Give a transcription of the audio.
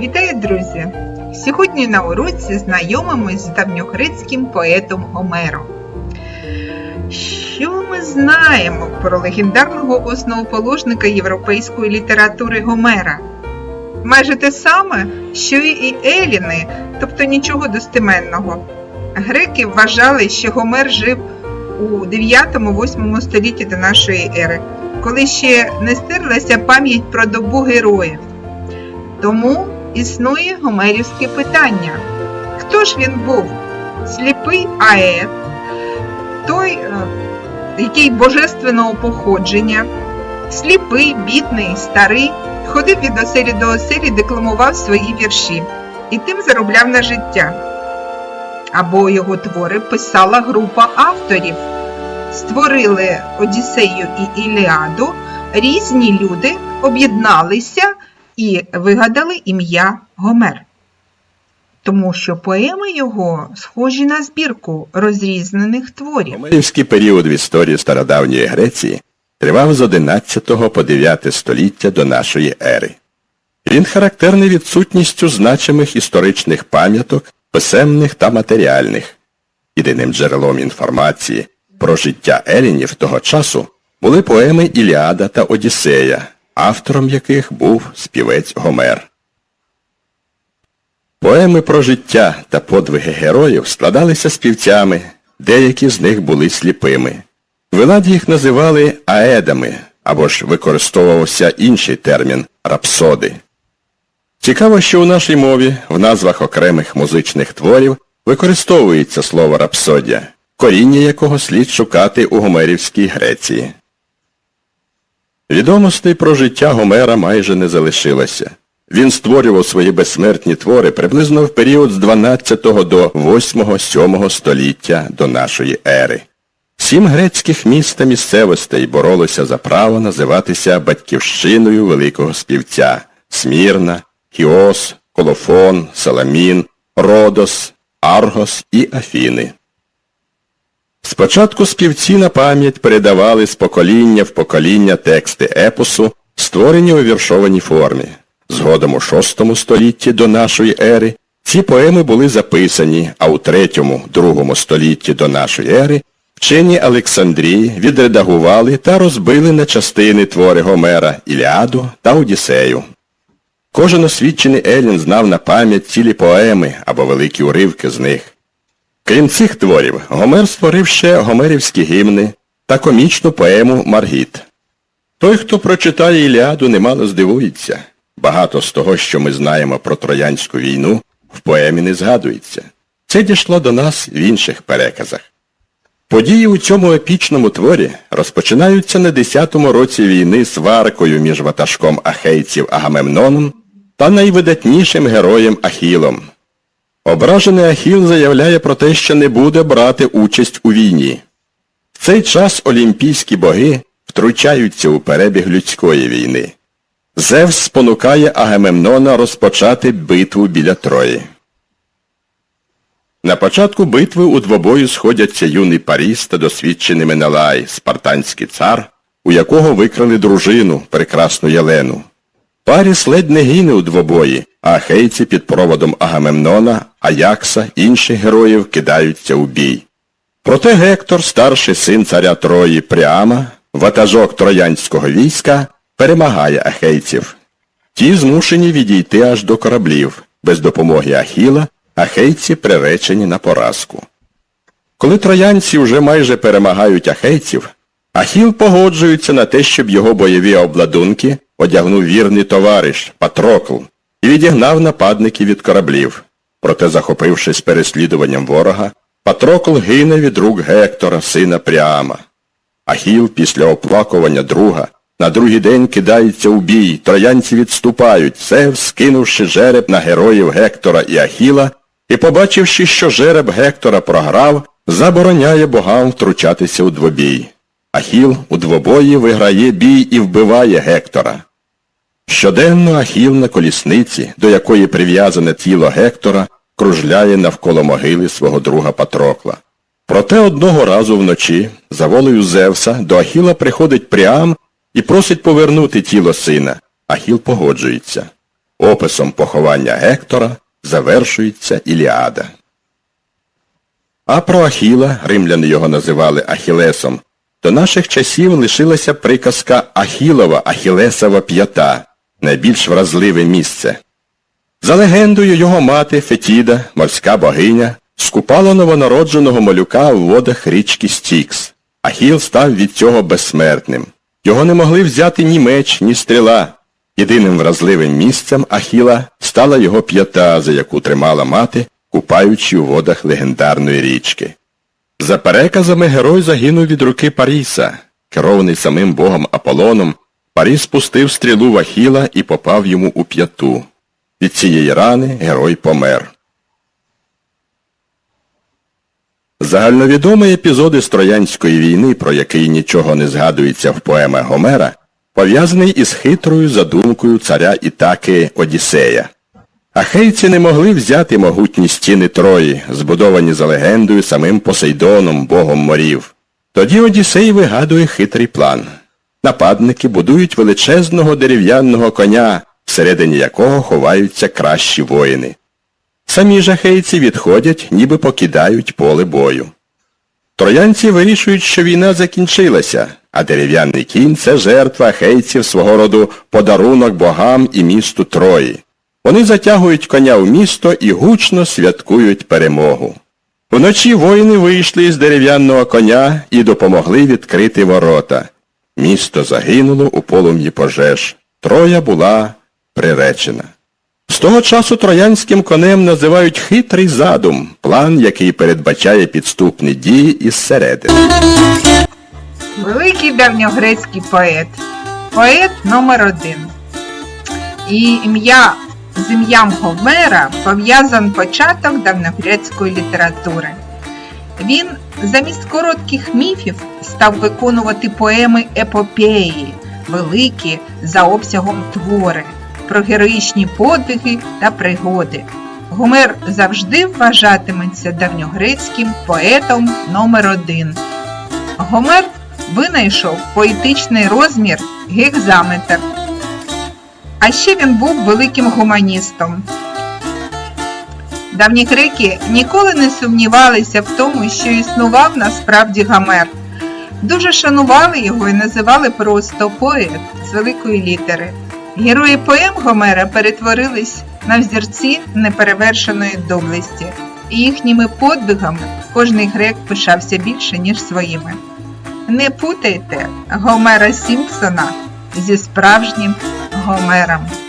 Вітаю, друзі! Сьогодні на уроці знайомимось з давньогрецьким поетом Гомером. Що ми знаємо про легендарного основоположника європейської літератури Гомера? Майже те саме, що і Еліни, тобто нічого достеменного. Греки вважали, що Гомер жив у 9-8 столітті до нашої ери, коли ще не стерлася пам'ять про добу героїв. Тому існує гомерівське питання. Хто ж він був? Сліпий Ает, той, е, який божественного походження, сліпий, бідний, старий, ходив від оселі до оселі, декламував свої вірші і тим заробляв на життя. Або його твори писала група авторів. Створили Одіссею і Іліаду, різні люди об'єдналися і вигадали ім'я Гомер. Тому що поеми його схожі на збірку розрізнених творів. Гомерівський період в історії стародавньої Греції тривав з 11 по 9 століття до нашої ери. Він характерний відсутністю значимих історичних пам'яток, писемних та матеріальних. Єдиним джерелом інформації про життя елінів того часу були поеми Іліада та Одіссея, автором яких був співець Гомер. Поеми про життя та подвиги героїв складалися співцями, деякі з них були сліпими. В їх називали аедами, або ж використовувався інший термін рапсоди. Цікаво, що у нашій мові в назвах окремих музичних творів використовується слово рапсодія, коріння якого слід шукати у Гомерівській Греції. Відомостей про життя Гомера майже не залишилося. Він створював свої безсмертні твори приблизно в період з 12 до 8-7 століття до нашої ери. Сім грецьких міст та місцевостей боролося за право називатися батьківщиною великого співця Смірна, Хіос, Колофон, Саламін, Родос, Аргос і Афіни. Спочатку співці на пам'ять передавали з покоління в покоління тексти епосу, створені у віршованій формі. Згодом у VI столітті до нашої ери ці поеми були записані, а у III-II столітті до нашої ери вчені Олександрії відредагували та розбили на частини твори Гомера Іліаду та Одіссею. Кожен освічений Елін знав на пам'ять цілі поеми або великі уривки з них. Крім цих творів, Гомер створив ще гомерівські гімни та комічну поему Маргіт. Той, хто прочитає Іліаду, немало здивується. Багато з того, що ми знаємо про Троянську війну, в поемі не згадується. Це дійшло до нас в інших переказах. Події у цьому епічному творі розпочинаються на 10-му році війни сваркою між ватажком ахейців Агамемноном та найвидатнішим героєм Ахілом. Ображений Ахіл заявляє про те, що не буде брати участь у війні. В цей час олімпійські боги втручаються у перебіг людської війни. Зевс спонукає Агамемнона розпочати битву біля Трої. На початку битви у двобою сходяться юний Паріс та досвідчений Менелай, спартанський цар, у якого викрали дружину, прекрасну Єлену. Паріс ледь не гине у двобої, а ахейці під проводом Агамемнона, Аякса, інших героїв кидаються у бій. Проте Гектор, старший син царя Трої Пріама, ватажок троянського війська, перемагає ахейців. Ті змушені відійти аж до кораблів. Без допомоги Ахіла ахейці приречені на поразку. Коли троянці вже майже перемагають ахейців, Ахіл погоджується на те, щоб його бойові обладунки одягнув вірний товариш Патрокл і відігнав нападників від кораблів. Проте, захопившись переслідуванням ворога, Патрокл гине від рук Гектора, сина Пріама. Ахіл після оплакування друга на другий день кидається у бій, троянці відступають, Зевс, скинувши жереб на героїв Гектора і Ахіла, і побачивши, що жереб Гектора програв, забороняє богам втручатися у двобій. Ахіл у двобої виграє бій і вбиває Гектора. Щоденно Ахіл на колісниці, до якої прив'язане тіло Гектора, кружляє навколо могили свого друга Патрокла. Проте одного разу вночі, за волею Зевса, до Ахіла приходить Пріам і просить повернути тіло сина. Ахіл погоджується. Описом поховання Гектора завершується Іліада. А про Ахіла, римляни його називали Ахілесом, до наших часів лишилася приказка Ахілова Ахілесова п'ята, найбільш вразливе місце. За легендою, його мати Фетіда, морська богиня, скупала новонародженого малюка в водах річки Стікс. Ахіл став від цього безсмертним. Його не могли взяти ні меч, ні стріла. Єдиним вразливим місцем Ахіла стала його п'ята, за яку тримала мати, купаючи у водах легендарної річки. За переказами герой загинув від руки Паріса. Керований самим богом Аполлоном, Паріс пустив стрілу в Ахіла і попав йому у п'яту. Від цієї рани герой помер. Загальновідомі епізоди з Троянської війни, про який нічого не згадується в поемах Гомера, пов'язаний із хитрою задумкою царя Ітаки Одіссея. Ахейці не могли взяти могутні стіни Трої, збудовані за легендою самим Посейдоном, богом морів. Тоді Одіссей вигадує хитрий план. Нападники будують величезного дерев'яного коня, всередині якого ховаються кращі воїни. Самі ж ахейці відходять, ніби покидають поле бою. Троянці вирішують, що війна закінчилася, а дерев'яний кінь це жертва ахейців свого роду подарунок богам і місту Трої. Вони затягують коня в місто і гучно святкують перемогу. Вночі воїни вийшли із дерев'яного коня і допомогли відкрити ворота. Місто загинуло у полум'ї пожеж. Троя була приречена. З того часу троянським конем називають хитрий задум, план, який передбачає підступні дії із середини. Великий давньогрецький поет. Поет номер один. І ім'я з ім'ям Гомера пов'язан початок давньогрецької літератури. Він замість коротких міфів став виконувати поеми епопеї, великі за обсягом твори, про героїчні подвиги та пригоди. Гомер завжди вважатиметься давньогрецьким поетом номер один. Гомер винайшов поетичний розмір гекзаметр. А ще він був великим гуманістом. Давні греки ніколи не сумнівалися в тому, що існував насправді Гомер. Дуже шанували його і називали просто поет з великої літери. Герої поем Гомера перетворились на взірці неперевершеної доблесті, і їхніми подвигами кожний грек пишався більше, ніж своїми. Не путайте Гомера Сімпсона зі справжнім Гомером.